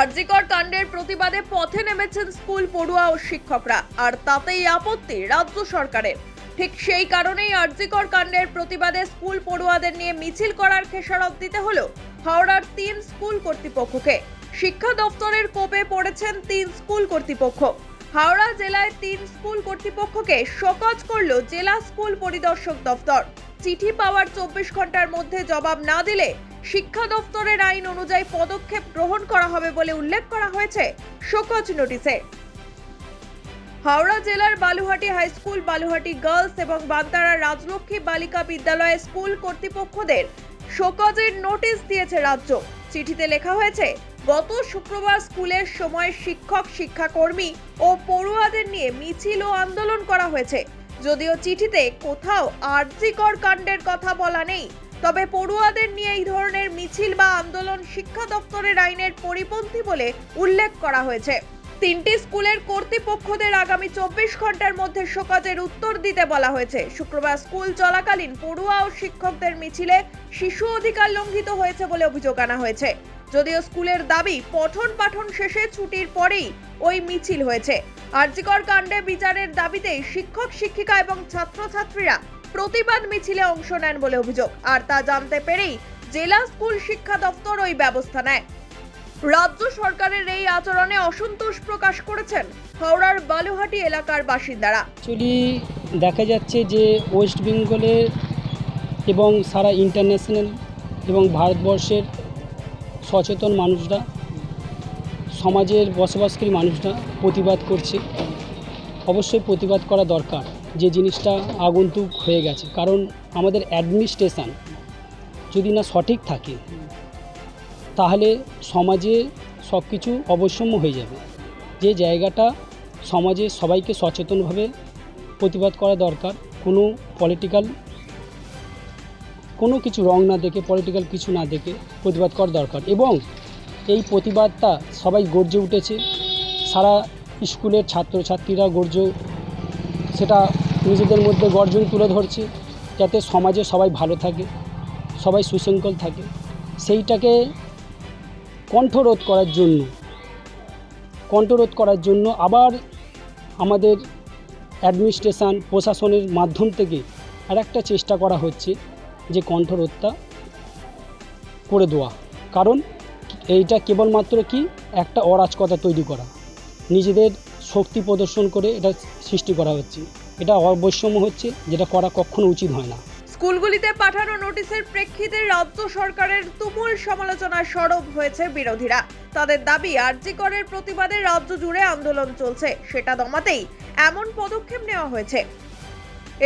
আরজিকর কাণ্ডের প্রতিবাদে পথে নেমেছেন স্কুল পড়ুয়া ও শিক্ষকরা, আর তাতেই আপত্তি রাজ্য সরকারের ঠিক সেই কারণেই আরজিকর কাণ্ডের প্রতিবাদে স্কুল পড়ুয়াদের নিয়ে মিছিল করার খেসারত দিতে হলো হাওড়ার তিন স্কুল কর্তৃপক্ষকে। শিক্ষা দপ্তরের কোপে পড়েছেন তিন স্কুল কর্তৃপক্ষ। হাওড়া জেলায় তিন স্কুল কর্তৃপক্ষকে শোকজ করল জেলা স্কুল পরিদর্শক দপ্তর। চিঠি পাওয়ার চব্বিশ ঘণ্টার মধ্যে জবাব না দিলে শিক্ষা দপ্তরের আইন অনুযায়ী পদক্ষেপ গ্রহণ করা হবে বলে উল্লেখ করা হয়েছে শোকজ নোটিশে হাওড়া জেলার Baluhati high school, Baluhati girls এবং বান্তারা রাজলক্ষ্মী বালিকা বিদ্যালয়ে স্কুল কর্তৃপক্ষদের শোকজের নোটিশ দিয়েছে রাজ্য। চিঠিতে লেখা হয়েছে, গত শুক্রবার স্কুলের সময় শিক্ষক, শিক্ষাকর্মী ও পড়ুয়াদের নিয়ে মিছিল ও আন্দোলন করা হয়েছে। যদিও চিঠিতে কোথাও আর্যিকর কাণ্ডের কথা বলা নেই। তবে পড়ুয়াদের নিয়ে এই ধরনের মিছিল বা আন্দোলন শিক্ষা দপ্তরের আইনের পরিপন্থী বলে উল্লেখ করা হয়েছে। তিনটি স্কুলের কর্তৃপক্ষদের আগামী চব্বিশ ঘণ্টার মধ্যে শোকজের উত্তর দিতে বলা হয়েছে। শুক্রবার স্কুল চলাকালীন পড়ুয়া ও শিক্ষকদের মিছিলে শিশু অধিকার লঙ্ঘিত হয়েছে বলে অভিযোগ আনা হয়েছে। যদিও স্কুলের দাবি পঠন পাঠন শেষে ছুটির পরেই ওই মিছিল হয়েছে। আর্যিকর কাণ্ডে বিচারের দাবিতেই শিক্ষক, শিক্ষিকা এবং ছাত্রছাত্রীরা প্রতিবাদ মিছিলে অংশ নেন বলে অভিযোগ। আর তা জানতে পেরেই জেলা স্কুল শিক্ষা দপ্তর ওই ব্যবস্থা নেয়। রাজ্য সরকারের এই আচরণে অসন্তোষ প্রকাশ করেছেন হাওড়ার বালুহাটি এলাকার বাসিন্দারা। অ্যাকচুয়ালি দেখা যাচ্ছে যে ওয়েস্ট বেঙ্গলের এবং সারা ইন্টারন্যাশনাল এবং ভারতবর্ষের সচেতন মানুষরা, সমাজের বসবাসকারী মানুষরা প্রতিবাদ করছে। অবশ্যই প্রতিবাদ করা দরকার। যে জিনিসটা আগন্তুক হয়ে গেছে। কারণ আমাদের অ্যাডমিনিস্ট্রেশন যদি না সঠিক থাকে, তাহলে সমাজে সব কিছু অবশ্যম্য হয়ে যাবে। যে জায়গাটা সমাজে সবাইকে সচেতনভাবে প্রতিবাদ করা দরকার, কোনো পলিটিক্যাল কোনো কিছু রং না দেখে পলিটিক্যাল কিছু না দেখে প্রতিবাদ করা দরকার। এবং এই প্রতিবাদটা সবাই গর্জে উঠেছে। সারা স্কুলের ছাত্রছাত্রীরা গর্জে, সেটা নিজেদের মধ্যে গর্জন তুলে ধরছে যাতে সমাজে সবাই ভালো থাকে, সবাই সুশৃঙ্খল থাকে। সেইটাকে কণ্ঠরোধ করার জন্য, কণ্ঠরোধ করার জন্য আবার আমাদের অ্যাডমিনিস্ট্রেশন, প্রশাসনের মাধ্যম থেকে আর একটা চেষ্টা করা হচ্ছে যে কণ্ঠরোধটা করে দেওয়া। কারণ এইটা কেবলমাত্র কি? একটা অরাজকতা তৈরি করা। নিজেদের শক্তি প্রদর্শন করে এটা সৃষ্টি করা হচ্ছে। এটা অবশ্যম্য হচ্ছে, যেটা করা কখনো উচিত হয় না। স্কুলগুলিতে পাঠানো নোটিশের প্রেক্ষিতে রাজ্য সরকারের তুমুল সমালোচনায় সরব হয়েছে বিরোধীরা। তাদের দাবি, আরজি করের প্রতিবাদে রাজ্য জুড়ে আন্দোলন চলছে, সেটা দমাতেই এমন পদক্ষেপ নেওয়া হয়েছে।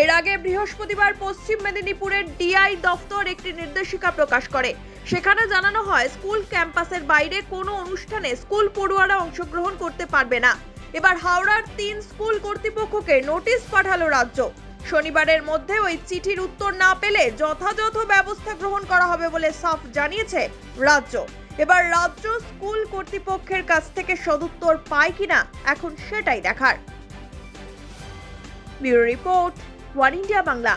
এর আগে বৃহস্পতিবার পশ্চিম মেদিনীপুরের ডিআই দফতর একটি নির্দেশিকা প্রকাশ করে। সেখানে জানানো হয়, স্কুল ক্যাম্পাসের বাইরে কোনো অনুষ্ঠানে স্কুল পড়ুয়ারা অংশগ্রহণ করতে পারবে না। এবার হাওড়ার তিন স্কুল কর্তৃপক্ষকে নোটিশ পাঠালো রাজ্য। শনিবারের মধ্যে ওই চিঠির উত্তর না পেলে যথাযথ ব্যবস্থা গ্রহণ করা হবে বলে সাফ জানিয়েছে রাজ্য। এবার রাজ্য স্কুল কর্তৃপক্ষের কাছ থেকে সদুত্তর পায় কিনা এখন সেটাই দেখার। Bureau report, One India Bangla.